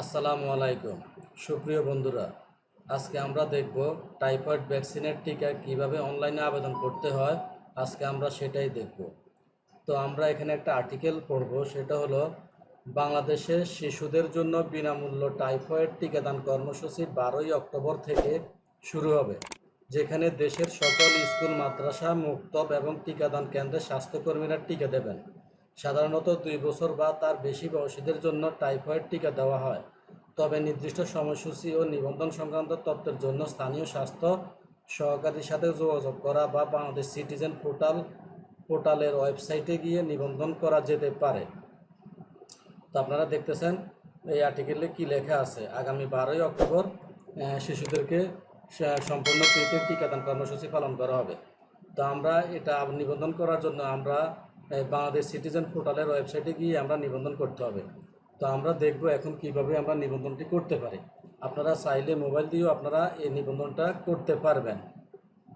আসসালামু আলাইকুম। সুপ্রিয় বন্ধুরা, আজকে আমরা দেখব টাইফয়েড ভ্যাকসিনের টিকা কীভাবে অনলাইনে আবেদন করতে হয়। আজকে আমরা সেটাই দেখব। তো আমরা এখানে একটা আর্টিকেল পড়ব, সেটা হলো, বাংলাদেশে শিশুদের জন্য বিনামূল্য টাইফয়েড টিকাদান কর্মসূচি বারোই অক্টোবর থেকে শুরু হবে, যেখানে দেশের সকল স্কুল, মাদ্রাসা, মুক্তব এবং টিকাদান কেন্দ্রে স্বাস্থ্যকর্মীরা টিকা দেবেন। সাধারণত দুই বছর বা তার বেশি বয়সীদের জন্য টাইফয়েড টিকা দেওয়া হয়। তবে নির্দিষ্ট সময়সূচি ও নিবন্ধন সংক্রান্ত তথ্যের জন্য স্থানীয় স্বাস্থ্য সহকারীর সাথে যোগাযোগ করা বা বাংলাদেশ সিটিজেন পোর্টাল, পোর্টালের ওয়েবসাইটে গিয়ে নিবন্ধন করা যেতে পারে। তো আপনারা দেখতেছেন এই আর্টিকেলে কি লেখা আছে। আগামী বারোই অক্টোবর শিশুদেরকে সম্পূর্ণ ফ্রিতে টিকাদান কর্মসূচি পালন করা হবে। তো আমরা এটা নিবন্ধন করার জন্য আমরা বাংলাদেশ সিটিজেন পোর্টালের ওয়েবসাইটে গিয়ে আমরা নিবন্ধন করতে হবে। তো আমরা দেখব এখন কীভাবে আমরা নিবন্ধনটি করতে পারি। আপনারা চাইলে মোবাইল দিয়েও আপনারা এই নিবন্ধনটা করতে পারবেন।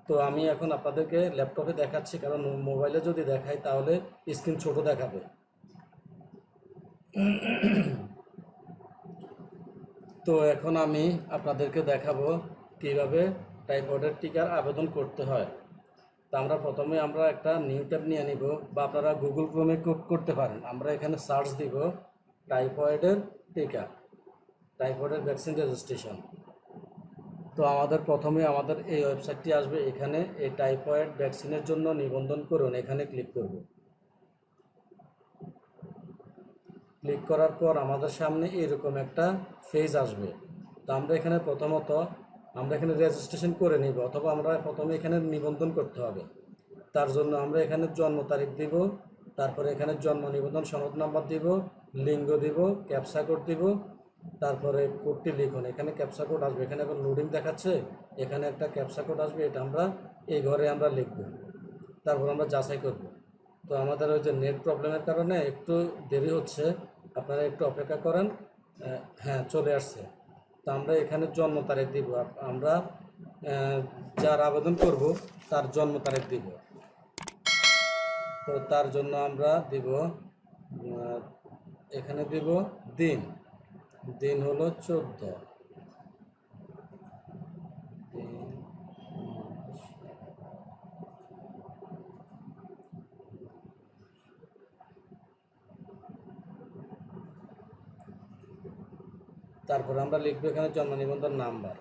তো আমি এখন আপনাদেরকে ল্যাপটপে দেখাচ্ছি, কারণ মোবাইলে যদি দেখাই তাহলে স্ক্রিন ছোট দেখাবে। তো এখন আমি আপনাদেরকে দেখাবো কীভাবে টাইফয়েডের টিকার আবেদন করতে হয়। তা আমরা প্রথমে আমরা একটা নিউ ট্যাব নিয়ে নিব বা আপনারা গুগল ক্রোমে করতে পারেন। আমরা এখানে সার্চ দিব টাইফয়েডের টিকা, টাইফয়েডের ভ্যাকসিন রেজিস্ট্রেশন। তো আমাদের প্রথমে আমাদের এই ওয়েবসাইটটি আসবে, এখানে এই টাইফয়েড ভ্যাকসিনের জন্য নিবন্ধন করুন, এখানে ক্লিক করব। ক্লিক করার পর আমাদের সামনে এরকম একটা ফেজ আসবে। তো আমরা এখানে প্রথমত আমরা এখানে রেজিস্ট্রেশন করে নিব অথবা আমরা প্রথমে এখানে নিবন্ধন করতে হবে। তার জন্য আমরা এখানে জন্ম তারিখ দিব, তারপরে এখানে জন্ম নিবন্ধন সনদ নাম্বার দিব, লিঙ্গ দিব ক্যাপসা কোড দিব, তারপরে কোডটি লিখুন। এখানে ক্যাপসা কোড আসবে, এখানে এখন লোডিং দেখাচ্ছে, এখানে একটা ক্যাপসা কোড আসবে, এটা আমরা এই ঘরে আমরা লিখব। তারপর আমরা যাচাই করব। তো আমাদের ওই যে নেট প্রবলেমের কারণে একটু দেরি হচ্ছে, আপনারা একটু অপেক্ষা করেন হ্যাঁ চলে আসছে। তো আমরা এখানে জন্ম তারিখ দিব। আমরা যার আবেদন করব, তার জন্ম তারিখ দিব। তো তার জন্য আমরা দিব এখানে দিব দিন। দিন হলো চোদ্দ। তারপর আমরা লিখব এখানে জন্ম নিবন্ধন নাম্বার।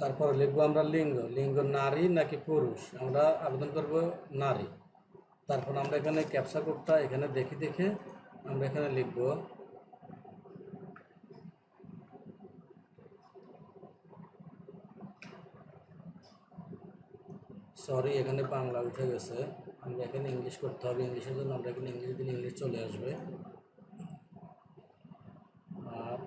তারপর লিখব আমরা লিঙ্গ লিঙ্গ নারী নাকি পুরুষ? আমরা আবেদন করব নারী। তারপর আমরা এখানে ক্যাপসা কোডটা এখানে দেখে দেখে আমরা এখানে লিখব। সরি এখানে বাংলা উঠে গেছে। আমরা এখানে ইংলিশ করতে হবে। ইংলিশের জন্য আমরা এখানে ইংলিশ দিলে ইংলিশ চলে আসবে। আর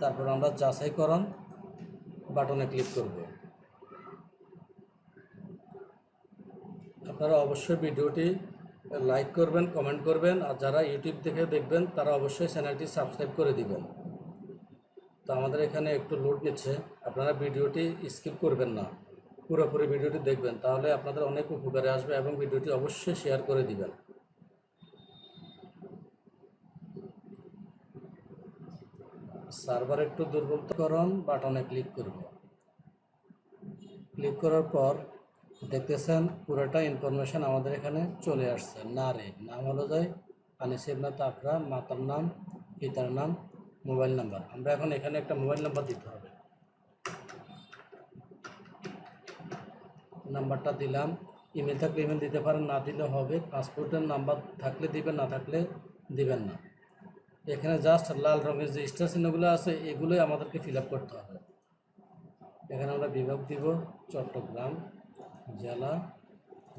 তারপর আমরা যাচাইকরণ বাটনে ক্লিক করব। আপনারা অবশ্যই ভিডিওটি লাইক করবেন, কমেন্ট করবেন, আর যারা ইউটিউব দেখে দেখবেন, তারা অবশ্যই চ্যানেলটি সাবস্ক্রাইব করে দিবেন। তো আমাদের এখানে একটু লোড নিচ্ছে। আপনারা ভিডিওটি স্কিপ করবেন না। পুরোপুরি ভিডিওটি দেখবেন। তাহলে আপনাদের অনেক উপকারে আসবে এবং ভিডিওটি অবশ্যই শেয়ার করে দিবেন। সার্ভার একটু দুর্বলকরণ বাটনে ক্লিক করব। ক্লিক করার পর দেখতেছেন পুরোটা ইনফরমেশন আমাদের এখানে চলে আসছে। নারী। নাম হলো যায় আনিসিবনা তাকরা, মাতার নাম, পিতার নাম মোবাইল নাম্বার। আমরা এখন এখানে একটা মোবাইল নাম্বার দিতে হবে। নাম্বারটা দিলাম। ইমেল থাকলে ইমেল দিতে পারেন, না দিলে হবে। পাসপোর্টের নাম্বার থাকলে দিবেন, না থাকলে দিবেন না। এখানে জাস্ট লাল রঙের যে স্টার চিহ্নগুলো আছে, এগুলোই আমাদেরকে ফিল করতে হবে। এখানে আমরা বিভাগ দিব, চট্টগ্রাম জেলা,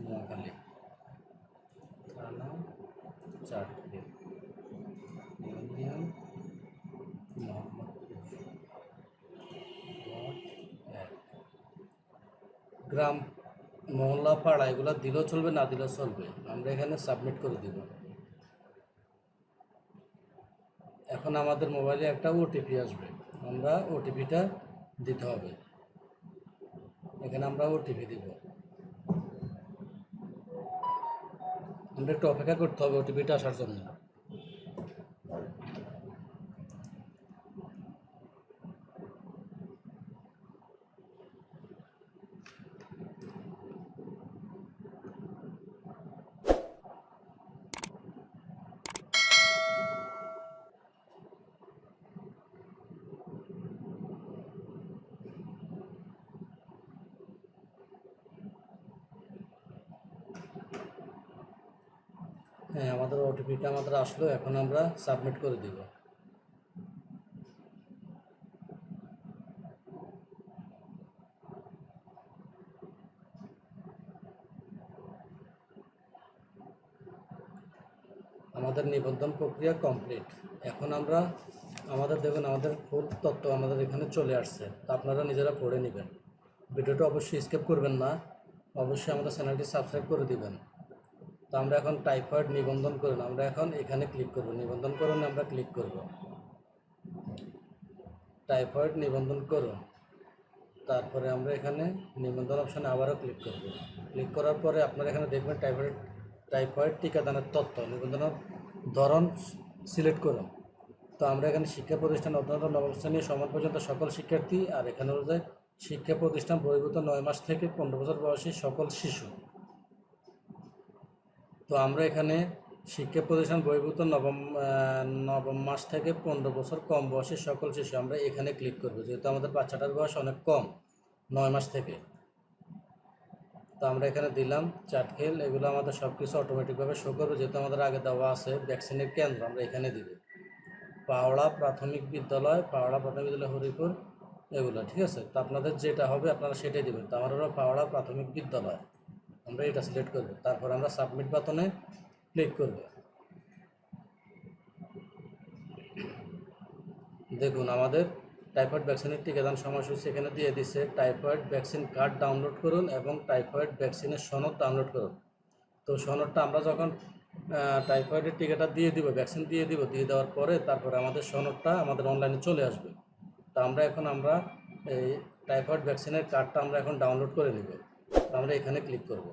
নোয়াখালী। থানা চারটি গ্রাম মহল্লা পাড়া এগুলো দিলেও চলবে, না দিলেও চলবে। আমরা এখানে সাবমিট করে দিব। এখন আমাদের মোবাইলে একটা ওটিপি আসবে। আমরা ওটিপিটা দিতে হবে। এখানে আমরা ওটিপি দিব। আমরা একটু অপেক্ষা করতে হবে ওটিপিটা আসার জন্য। হ্যাঁ আমাদের ওটিপিটা আমাদের আসলো, এখন আমরা সাবমিট করে দিব। আমাদের নিবন্ধন প্রক্রিয়া কমপ্লিট এখন আমরা আমাদের, দেখুন, আমাদের ফুল তথ্য আমাদের এখানে চলে আসছে, তো আপনারা নিজেরা পড়ে নেবেন। ভিডিওটা অবশ্যই স্কেপ করবেন না, অবশ্যই আমাদের চ্যানেলটি সাবস্ক্রাইব করে দিবেন। তো আমরা এখন টাইফয়েড নিবন্ধন করুন আমরা এখন এখানে ক্লিক করব। নিবন্ধন করুন, আমরা ক্লিক করব। টাইফয়েড নিবন্ধন করুন, তারপরে আমরা এখানে নিবন্ধন অপশানে আবারও ক্লিক করব। ক্লিক করার পরে আপনারা এখানে দেখবেন টাইফয়েড টাইফয়েড টিকাদানের তথ্য নিবন্ধনের ধরন সিলেক্ট করুন। তো আমরা এখানে শিক্ষা প্রতিষ্ঠান অত্যন্ত নবম শ্রেণি, সমান পর্যন্ত সকল শিক্ষার্থী, আর এখানে অনুযায়ী শিক্ষা প্রতিষ্ঠান বহির্ভূত নয় মাস থেকে পনেরো বছর বয়সী সকল শিশু। তো আমরা এখানে শিক্ষা প্রতিষ্ঠান বহির্ভূত নবম নবম মাস থেকে পনেরো বছর কম বয়সের সকল শিশু আমরা এখানে ক্লিক করব, যেহেতু আমাদের বাচ্চাটার বয়স অনেক কম, নয় মাস থেকে। তো আমরা এখানে দিলাম চাটখেল এগুলো আমাদের সব কিছু অটোমেটিকভাবে শো করবে, যেহেতু আমাদের আগে দেওয়া আছে ভ্যাকসিনের কেন্দ্র, আমরা এখানে দিব। পাওড়া প্রাথমিক বিদ্যালয়, পাওড়া প্রাথমিক বিদ্যালয় হরিপুর, এগুলো, ঠিক আছে? তো আপনাদের যেটা হবে আপনারা সেটাই দেবেন। তো আমার হলো পাওড়া প্রাথমিক বিদ্যালয়। আমরা এটা সিলেক্ট করব। তারপর আমরা সাবমিট বাটনে ক্লিক করব। দেখুন, আমাদের টাইফয়েড ভ্যাকসিনের টিকাদান সময়সূচি এখানে দিয়ে দিছে। টাইফয়েড ভ্যাকসিন কার্ড ডাউনলোড করুন এবং টাইফয়েড ভ্যাকসিনের সনদ ডাউনলোড করুন। তো সনদটা আমরা যখন টাইফয়েডের টিকাটা দিয়ে দিব ভ্যাকসিন দিয়ে দিব, দিয়ে দেওয়ার পরে তারপরে আমাদের সনদটা আমাদের অনলাইনে চলে আসবে। তো আমরা এখন আমরা এই টাইফয়েড ভ্যাকসিনের কার্ডটা আমরা এখন ডাউনলোড করে নিব। আমরা এখানে ক্লিক করব।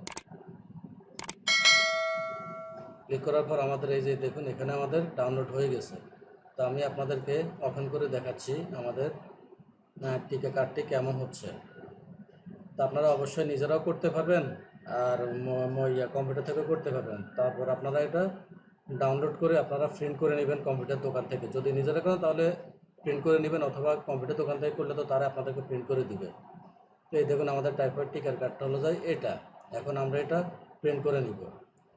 ক্লিক করার পর আমাদের এই যে দেখুন, এখানে আমাদের ডাউনলোড হয়ে গেছে। তো আমি আপনাদেরকে ওপেন করে দেখাচ্ছি আমাদের টিকা কার্ডটি কেমন হচ্ছে। তো আপনারা অবশ্যই নিজেরাও করতে পারবেন আর ইয়া কম্পিউটার থেকেও করতে পারবেন। তারপর আপনারা এটা ডাউনলোড করে আপনারা প্রিন্ট করে নেবেন কম্পিউটার দোকান থেকে। যদি নিজেরা করেন তাহলে প্রিন্ট করে নেবেন, অথবা কম্পিউটার দোকান থেকে করলে তো তারা আপনাদেরকে প্রিন্ট করে দিবে। এই দেখুন আমাদের টাইফয়েড টিকার কার্ডটা হলো যায় এটা। এখন আমরা এটা প্রিন্ট করে নিব।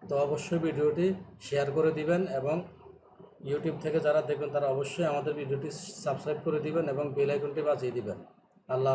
তো অবশ্যই ভিডিওটি শেয়ার করে দিবেন এবং ইউটিউব থেকে যারা দেখবেন তারা অবশ্যই আমাদের ভিডিওটি সাবস্ক্রাইব করে দিবেন এবং বেল আইকনটি বাজিয়ে দিবেন। আল্লাহ